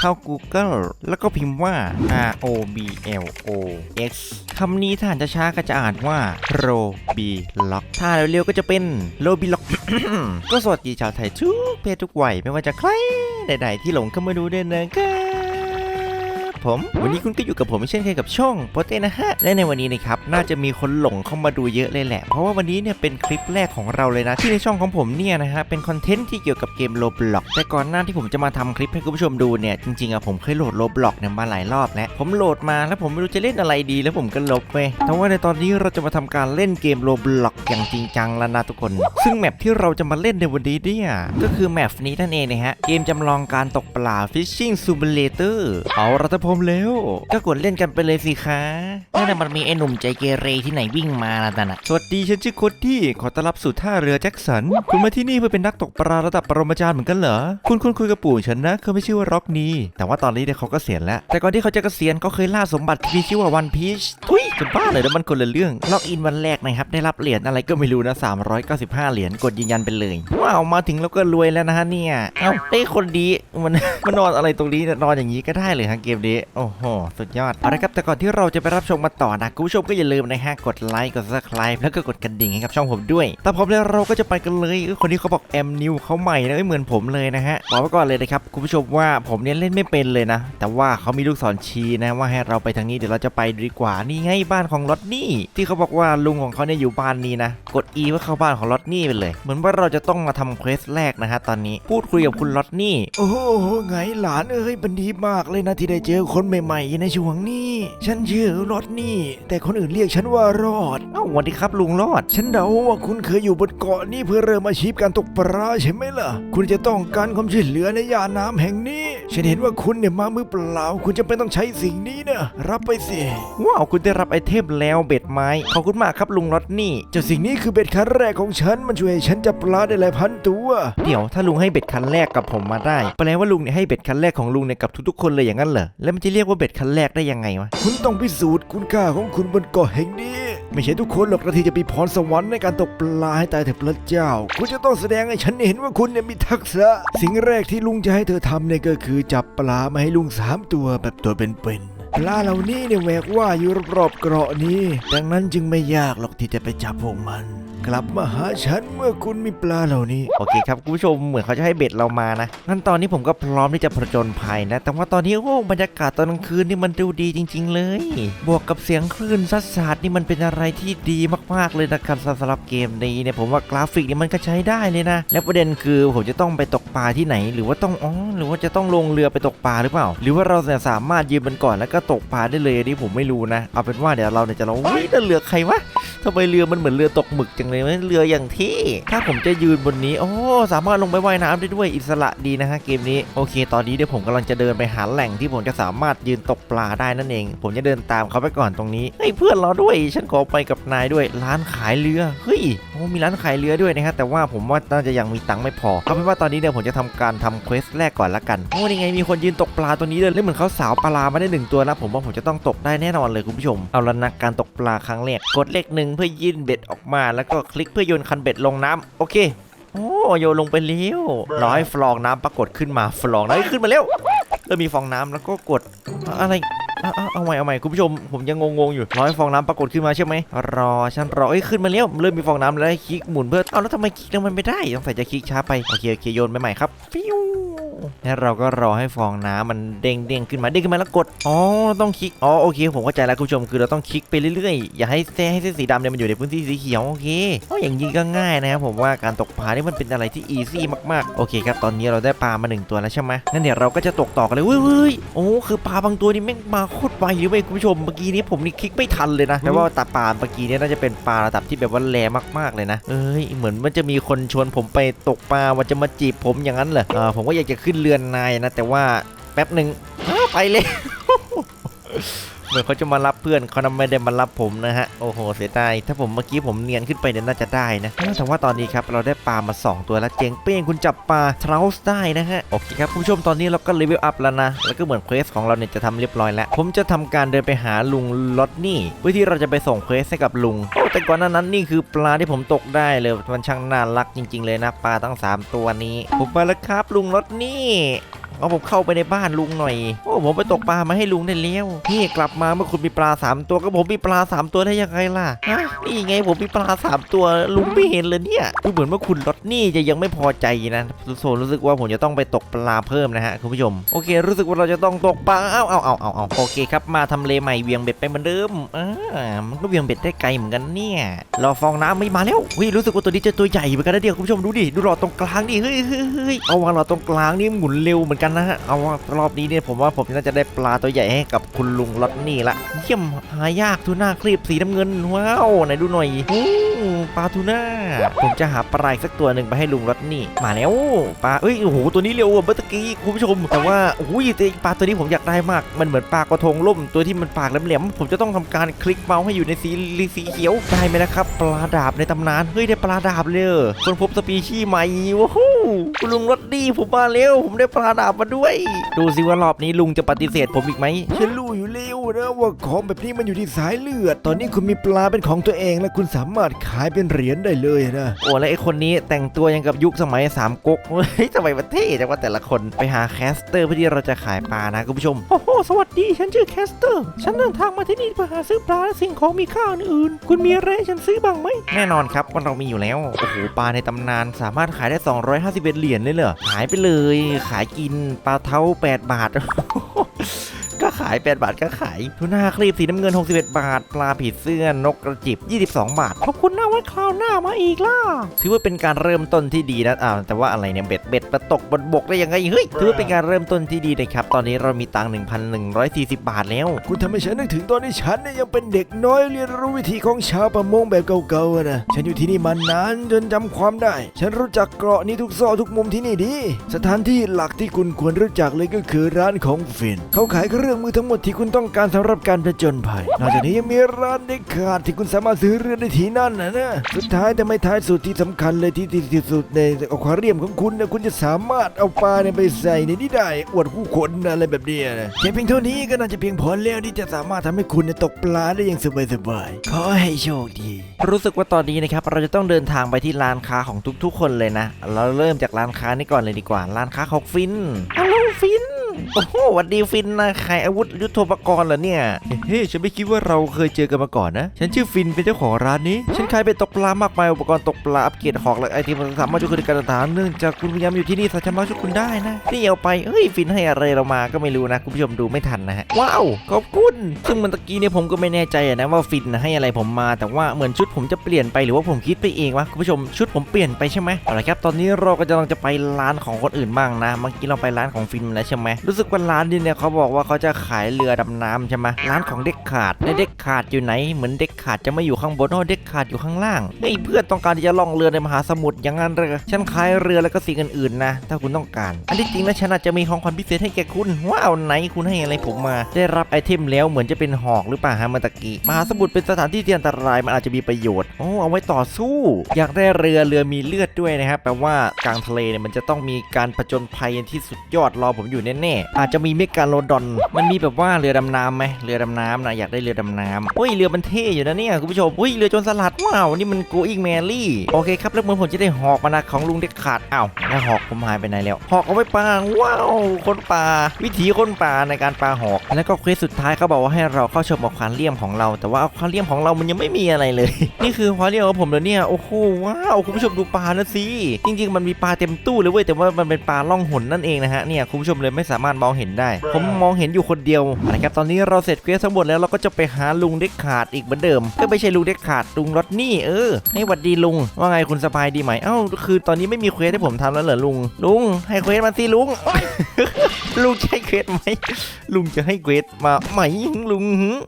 เข้า Google แล้วก็พิมพ์ว่า R O B L O X คำนี้ถ้าอ่านจะช้าก็จะอ่านว่า Roblox ถ้าเร็วๆก็จะเป็น Roblox ก็สวัสดีชาวไทยทุกเพศทุกวัยไม่ว่าจะใครใดๆที่หลงเข้ามาดูด้วยนะครับ ผม วันนี้คุณก็อยู่กับผมเช่นเคยกับช่องโปเต้นะฮะ และในวันนี้นะครับน่าจะมีคนหลงเข้ามาดูเยอะเลยแหละ เพราะว่าวันนี้เนี่ยเป็นคลิปแรกของเราเลยนะ ที่ในช่องของผมเนี่ยนะฮะเป็นคอนเทนต์ที่เกี่ยวกับเกมโลบล็อกแต่ก่อนหน้าที่ผมจะมาทำคลิปให้คุณผู้ชมดูเนี่ยจริงๆอะผมเคยโหลดโลบล็อกเนี่ยมาหลายรอบแล้วผมโหลดมาแล้วผมไม่รู้จะเล่นอะไรดี แล้วผมก็ลบไปแต่ว่าในตอนนี้เราจะมาทำการเล่นเกมโลบล็อกอย่างจริงจังแล้วนะทุกคน ซึ่งแมปที่เราจะมาเล่นในวันนี้เนี่ยก็คือแมปนี้นั่นเองนะฮะเกมจำลองการตกปลา Fishing Simulator เอาละถ้าพร้อมแล้ว ก็กดเล่นกันไปเลยสิคะนั่นนะมันมีไอ้หนุ่มใจเกเรที่ไหนวิ่งมาล่ะนั่นน่ะสวัสดีฉันชื่อโคดดี้ขอต้อนรับสู่ท่าเรือแจ็คสัน คุณมาที่นี่เพื่อเป็นนักตกปลาระดับปรมาจารย์เหมือนกันเหรอ คุณคุณคุยกับปู่ฉันนะเขาไม่ชื่อว่าร็อกนีแต่ว่าตอนนี้เนี่ยเขาก็เสียณแล้ว แต่ก่อนที่เขาจะเกษียณเขาเคยล่าสมบัติที่มีชื่อว่าวันพีชทุยจะบ้าเลยนะมันคนละเรื่อง ล็อกอินวันแรกนะครับได้รับเหรียญอะไรก็ไม่รู้นะ395 เหรียญกดยืนยันไปเลยว้าวมาถึงแล้วก็รวยแล้วนะฮะเนี่ย เอ้าไอ้คนดีมันมันนอนอะไรตรงนี้เนี่ยนอนอย่างนี้ก็ได้เลยฮะเกมนี้โอ้โห สุดยอด เอาละครับ แต่ก่อนที่เราจะไปรับชมมาต่อนะคุณผู้ชมก็อย่าลืมนะฮะ กดไลค์ กด subscribe แล้วก็กดกระดิ่งให้กับช่องผมด้วย แต่พร้อมแล้วเราก็จะไปกันเลย คนนี้เขาบอกแอมนิวเขาใหม่นะไม่เหมือนผมเลยนะฮะ บอกไว้ก่อนเลยนะครับคุณผู้ชมว่าผมเนี่ยเล่นไม่เป็นเลยนะ แต่ว่าเขามีลูกศรชี้นะว่าให้เราไปทางนี้เดี๋ยวเราจะไปดีกว่า นี่ไงบ้านของรถนี่ ที่เขาบอกว่าลุงของเขาเนี่ยอยู่บ้านนี้นะ กด E เพื่อเข้าบ้านของรถนี่ไปเลย เหมือนว่าเราจะต้องมาทำเควสแรกนะฮะตอนนี้ พูดคุยกับคุณรถนี่ โอ้โหไงหลานเอ้ยมันดีมากเลยนะที่ได้เจอคนใหม่ๆในช่วงนี้ ฉันชื่อรถนี่ แต่คนอื่นเรียกฉันว่ารอดเอ้าสวัสดีครับลุงรอด ฉันเดาว่าคุณเคยอยู่บนเกาะนี้เพื่อเริ่มอาชีพการตกปลาใช่ไหมล่ะ คุณจะต้องการความช่วยเหลือในย่านน้ำแห่งนี้ ฉันเห็นว่าคุณเนี่ยมามือเปล่า คุณจะเป็นต้องใช้สิ่งนี้นะรับไปสิว้าวคุณได้รับไอเทมแล้วเบ็ดไม้ขอบคุณมากครับลุงรถนี่เจ้าสิ่งนี้คือเบ็ดคันแรกของฉันมันช่วยให้ฉันจับปลาได้หลายพันตัวเดี๋ยวถ้าลุงให้เบ็ดคันแรกกับผมมาได้แปลว่าลุงเนี่ยให้เบ็ดคันแรกของลุงเนี่ยกับทุกๆคนเลยอย่างนั้นเหรอแล้วมันจะเรียกว่าเบ็ดคันแรกได้ยังไงวะ คุณต้องพิสูจน์คุณค่าของคุณบนเกาะแห่งนี้ ไม่ใช่ทุกคนหรอกนะที่จะมีพรสวรรค์ในการตกปลาให้ตายเถิดพระเจ้า คุณจะต้องแสดงให้ฉันเห็นว่าคุณเนี่ยมีทักษะ สิ่งแรกที่ลุงจะให้เธอทำเนี่ยก็คือจับปลามาให้ลุงสามตัวแบบตัวเป็นๆปลาเหล่านี้เนี่ยแหวกว่าอยู่รอบๆเกาะนี้ ดังนั้นจึงไม่ยากหรอกที่จะไปจับพวกมัน กลับมาหาฉันเมื่อคุณมีปลาเหล่านี้ โอเคครับคุณผู้ชมเหมือนเขาจะให้เบ็ดเรามานะงั้นตอนนี้ผมก็พร้อมที่จะผจญภัยนะ แต่ว่าตอนนี้โอ้บรรยากาศตอนกลางคืนนี่มันดูดีจริง ๆ เลย บวกกับเสียงคลื่นซัดสาดนี่มันเป็นอะไรที่ดีมากๆเลยนะครับสำหรับเกมนี้เนี่ยผมว่ากราฟิกนี่มันก็ใช้ได้เลยนะ และประเด็นคือผมจะต้องไปตกปลาที่ไหน หรือว่าต้องอ๋อหรือว่าจะต้องลงเรือไปตกปลาหรือเปล่า หรือว่าเราเนี่ยสามารถยืนบนก่อนแล้วก็ตกปลาได้เลยอันนี่ผมไม่รู้นะ เอาเป็นว่าเดี๋ยวเราเนี่ยจะลองวิ่งเรือใครวะทำไมเรือมันเหมือนเรือตกหมึกจังเลยเรืออย่างที่ ถ้าผมจะยืนบนนี้ โอ้ สามารถลงไปว่ายน้ำได้ด้วยอิสระดีนะฮะเกมนี้ โอเค ตอนนี้เดี๋ยวผมกำลังจะเดินไปหาแหล่งที่ผมจะสามารถยืนตกปลาได้นั่นเอง ผมจะเดินตามเขาไปก่อนตรงนี้ เฮ้ยเพื่อนรอด้วย ฉันขอไปกับนายด้วย ร้านขายเรือ เฮ้ย โอ้ มีร้านขายเรือด้วยนะฮะ แต่ว่าผมว่าน่าจะยังมีตังค์ไม่พอเอาเป็นว่าตอนนี้เนี่ยวผมจะทำการทำเควสแรกก่อนละกัน โอ้นี่ไงมีคนยืนตกปลาตัวนี้เลยแล้วเหมือนเขาสาวปลามาได้หนึ่งตัวนะผมว่าผมจะต้องตกได้แน่นอนเลยคุณผู้ชม เอาละนะการตกปลาครั้งแรกกดเลขหนึ่งเพื่อยื่นเบ็ดออกมาแล้วก็คลิกเพื่อโยนคันเบ็ดลงน้ำโอเค โอ้โยนลงไปเร็วรอให้ฟองน้ำปรากฏขึ้นมาฟองน้ำเอ้ยขึ้นมาเร็วเริ่มมีฟองน้ำแล้วก็กดอะไรเอาเอาเอาใหม่เอาใหม่คุณผู้ชมผมยังงงๆอยู่รอให้ฟองน้ำปรากฏขึ้นมาใช่ไหมรอฉันรอเอ้ยขึ้นมาเร็วเริ่มมีฟองน้ำแล้วให้คลิกหมุนเพื่อเอาแล้วทำไมคลิกแล้วมันไม่ได้ต้องใส่จะคลิกช้าไปโอเคโอเคโยนไปใหม่ครับฟิว แล้วเราก็รอให้ฟองน้ำมันเด้งเด้งขึ้นมาเด้งขึ้นมาแล้วกด อ๋อต้องคลิก อ๋อโอเค ผมเข้าใจแล้วคุณผู้ชมคือเราต้องคลิกไปเรื่อยๆ อย่าให้เส้นให้เส้นสีดำเนี่ยมันอยู่ในพื้นที่สีเขียวโอเคโอ้อย่างนี้ก็ง่ายนะครับผมว่าการตกปลานี่มันเป็นอะไรที่อีซี่มากๆ โอเคครับตอนนี้เราได้ปลามาหนึ่งตัวแล้วใช่ไหมงั้นเดี๋ยวเราก็จะตกต่อกันเลยเว้ยเว้ยโอ้คือปลาบางตัวนี่แม่งมาโคตรไวเลยเว้ยคุณผู้ชมเมื่อกี้นี้ผมนี่คลิกไม่ทันเลยนะแต่ว่าตาปลาเมื่อกี้เนี่ยน่าจะเป็นปลาระดับที่แบบว่าแรงมากๆเลยนะเอ้ยเหมือนมันจะมีคนชวนผมไปตกปลาว่าจะมาจีบผมอย่างนั้นเหรอเออผมก็อยากจะขึ้นเรือนนายนะ แต่ว่าแป๊บหนึ่งไปเลย มือนเขาจะมารับเพื่อนเขานำไม่ได้มารับผมนะฮะ โอ้โห เสียดาย ถ้าผมเมื่อกี้ผมเนียนขึ้นไปเนี่ยน่าจะได้นะแต่ว่าตอนนี้ครับเราได้ปลามา 2 ตัวแล้วเจ๋งเป้งคุณจับปลาทราส์ได้นะฮะ โอเคครับคุณผู้ชมตอนนี้เราก็เลเวลอัพแล้วนะ แล้วก็เหมือนเควสของเราเนี่ยจะทำเรียบร้อยแล้ว ผมจะทำการเดินไปหาลุงลอตนี่เพื่อที่เราจะไปส่งเควสให้กับลุง แต่ก่อนหน้านั้นนี่คือปลาที่ผมตกได้เลย มันช่างน่ารักจริง ๆ เลยนะปลาทั้งสามตัวนี้ผมไปแล้วครับลุงลอตนี่ เอาผมเข้าไปในบ้านลุงหน่อย โอ้ผมไปตกปลามาให้ลุงได้แล้วนี่กลับมาเมื่อคุณมีปลาสามตัวก็ผมมีปลาสามตัวได้ยังไงล่ะฮะนี่ไงผมมีปลาสามตัวลุงไม่เห็นเลยเนี่ยดูเหมือนว่าคุณรถนี่จะยังไม่พอใจนะโซรู้สึกว่าผมจะต้องไปตกปลาเพิ่มนะฮะคุณผู้ชมโอเค รู้สึกว่าเราจะต้องตกปลาเอ้าเอาเอาเอาเอาโอเคครับมาทำเลใหม่เวียงเบ็ดไปเหมือนเดิมอ่ามันก็เวียงเบ็ดได้ไกลเหมือนกันเนี่ยรอฟองน้ำไม่มาแล้วเฮ้ยรู้สึกว่าตัวนี้จะตัวใหญ่เหมือนกันนะเดียวคุณผู้ชมดูดิดูหลอดตรงกลางดิเฮ้ยเฮ้ยเฮ้ยเอาวางหลอดตรงกลางนี่หมุนเร็วเหมือนกันันะฮะ เอารอบนี้เนี่ยผมว่าผมน่าจะได้ปลาตัวใหญ่ให้กับคุณลุงรถนี่ละ เยี่ยมหายากทูน่าครีบสีน้ำเงิน ว้าวไหนดูหน่อยโอ้ปลาทูน่า ผมจะหาปลาอีกสักตัวหนึ่งไปให้ลุงรถนี่ มาแล้วปลาเอ้ยโอ้โหตัวนี้เร็วอะเมื่อกี้คุณผู้ชม แต่ว่าโอ้ยแต่ปลาตัวนี้ผมอยากได้มาก มันเหมือนปลากระทงล่มตัวที่มันปากแหลมๆผมจะต้องทำการคลิกเมาส์ให้อยู่ในสีสีเขียวได้ไหมนะครับปลาดาบในตำนานเฮ้ยได้ปลาดาบเลยคนพบสปีชีส์ใหม่ว้าวคุณลุงรถดีผมมาเร็วผมได้ปลาดาบมาด้วย ดูสิว่ารอบนี้ลุงจะปฏิเสธผมอีกไหมฉันรู้อยู่แล้วนะว่าของแบบนี้มันอยู่ที่สายเลือด ตอนนี้คุณมีปลาเป็นของตัวเอง และคุณสามารถขายเป็นเหรียญได้เลยนะโอ้แล้วไอ้คนนี้แต่งตัวยังกับยุคสมัยสามก๊กเฮ้ยทำไมมันเท่จังว่าแต่ละคนไปหาแคสเตอร์เพื่อที่เราจะขายปลานะคุณผู้ชมโอ้โหสวัสดีฉันชื่อแคสเตอร์ ฉันเดินทางมาที่นี่เพื่อหาซื้อปลาและสิ่งของมีค่าอื่นๆคุณมีอะไรให้ฉันซื้อบ้างไหมแน่นอนครับว่าเรามีอยู่แล้วโอ้โหปลาในตำนานสามารถขายได้ 251เหรียญเลยเหรอขายไปเลย ขายกินปลาเท้า 8 บาท ขาย 8 บาทก็ขายทูน่าครีบสีน้ำเงิน 61 บาท ปลาผีเสื้อนกกระจิบ 22 บาท ขอบคุณนะไว้คราวหน้ามาอีกล่ะ ถือว่าเป็นการเริ่มต้นที่ดีนะอ่าแต่ว่าอะไรเนี่ยเบ็ดเบ็ดมาตกบนบกได้ยังไงเฮ้ยถือว่าเป็นการเริ่มต้นที่ดีนะครับ ตอนนี้เรามีตังค์1,140 บาทแล้ว คุณทำให้ฉันนึกถึงตอนที่ฉันเนี่ยยังเป็นเด็กน้อยเรียนรู้วิธีของชาวประมงแบบเก่าๆนะฉันอยู่ที่นี่มานานจนจำความได้ ฉันรู้จักเกาะนี้ทุกซอกทุกมุมที่นี่ดี สถานที่หลักที่คุณควรรู้จักเลยก็คือร้านของฟิน เขาขายเครื่องมือทั้งหมดที่คุณต้องการสำหรับการผจญภัย นอกจากนี้ยังมีร้านเด็กขาดที่คุณสามารถซื้อเรือได้ที่นั่นนะนะสุดท้ายแต่ไม่ท้ายสุดที่สำคัญเลยที่ที่สุดในอควาเรียมของคุณนะคุณจะสามารถเอาปลาเนี่ยไปใส่ในนี้ได้อวดผู้คนอะไรแบบเนี้ยนะแค่เพียงเท่านี้ก็น่าจะเพียงพอแล้วที่จะสามารถทำให้คุณเนี่ยตกปลาได้อย่างสบายๆขอให้โชคดี รู้สึกว่าตอนนี้นะครับเราจะต้องเดินทางไปที่ร้านค้าของทุกๆ คนเลยนะ เราเริ่มจากร้านค้านี้ก่อนเลยดีกว่า ร้านค้าของฟินฮัลโหลฟิน โอ้โหวัดดีฟินนะขายอาวุธยุทโธปกรณ์เหรอเนี่ย เฮ้ยฉันไม่คิดว่าเราเคยเจอกันมาก่อนนะ ฉันชื่อฟินเป็นเจ้าของร้านนี้ ฉันขายเป็นตกปลามากมายอุปกรณ์ตกปลาอัปเกรดหอกและไอเทมสามารถช่วยคุณในการต่างเนื่องจากคุณพยายามอยู่ที่นี่สามารถช่วยคุณได้นะนี่เอาไปเฮ้ยฟินให้อะไรเรามาก็ไม่รู้นะคุณผู้ชมดูไม่ทันนะฮะว้าวขอบคุณซึ่งมันตะกี้เนี่ยผมก็ไม่แน่ใจนะว่าฟินให้อะไรผมมา แต่ว่าเหมือนชุดผมจะเปลี่ยนไปหรือว่าผมคิดไปเองวะคุณผู้ชมชุดผมเปลี่ยนไปใช่ไหมเอาละครับตอนนี้เราก็จะลังจะไปร้านของคนอื่นบ้างนะเมื่อกี้เราไปร้านของฟินแล้วใช่ไหมรู้สึกว่าร้านนี้เนี่ยเขาบอกว่าเขาจะขายเรือดำน้ำใช่ไหมร้านของเด็กขาดในเด็กขาดอยู่ไหน เหมือนเด็กขาดจะไม่อยู่ข้างบนโอ้เด็กขาดอยู่ข้างล่างเฮ้ยเพื่อนต้องการที่จะล่องเรือในมหาสมุทรอย่างนั้นเลยฉันขายเรือแล้วก็สิ่งอื่นๆนะ ถ้าคุณต้องการ อันที่จริงแล้วฉันอาจจะมีของขวัญพิเศษให้แกคุณว้าวไหนคุณให้อะไรผมมา ได้รับไอเทมแล้วเหมือนจะเป็นหอกหรือเปล่าฮะมาตะกี้มหาสมุทรเป็นสถานที่ที่อันตรายมันอาจจะมีประโยชน์โอ้เอาไว้ต่อสู้ อยากได้เรือเรือมีเลือดด้วยนะครับแปลว่ากลางทะเลเนี่ยมันจะต้องมีการผจญภัยที่สุดยอดรอผมอยู่แน่อาจจะมีเมกาโลดอน มันมีแบบว่าเรือดำน้ำไหมเรือดำน้ำนะอยากได้เรือดำน้ำเฮ้ยเรือมันเท่อยู่นะเนี่ยคุณผู้ชมเฮ้ยเรือจรสลัดว้าวนี่มัน going Mary โอเคครับแล้วเหมือนผมจะได้หอกมานะของลุงเด็กขาดอ้าวแล้วหอกผมหายไปไหนแล้ว หอกเอาไว้ปาว้าวคนป่าวิถีคนป่าในการปลาหอก แล้วก็เควสสุดท้ายเขาบอกว่าให้เราเข้าชมอควาเรียมของเรา แต่ว่าอควาเรียมของเรามันยังไม่มีอะไรเลย นี่คืออควาเรียมของผมแล้วเนี่ยโอ้โหว้าวคุณผู้ชมดูปลานะสิจริง ๆ มันมีปลาเต็มตู้เลยเว้ยแต่ว่ามันเป็นปลาล่องหนนั่นเองนะฮะเนี่ยคุณผู้ชมเลยไม่สามารถมองเห็นได้ ผมมองเห็นอยู่คนเดียวนะครับตอนนี้เราเสร็จเควสทั้งหมดแล้วเราก็จะไปหาลุงเด็กขาดอีกเหมือนเดิม ก็ไม่ใช่ลุงเด็กขาดลุงรถนี่เออให้หวัดดีลุง ว่าไงคุณสบายดีไหมเอ้าคือตอนนี้ไม่มีเควสให้ผมทำแล้วเหรอลุง ลุง ให้เควสมาสิลุงลุงจะให้เควสไหมลุงจะให้เควสมาไหมลุงหือ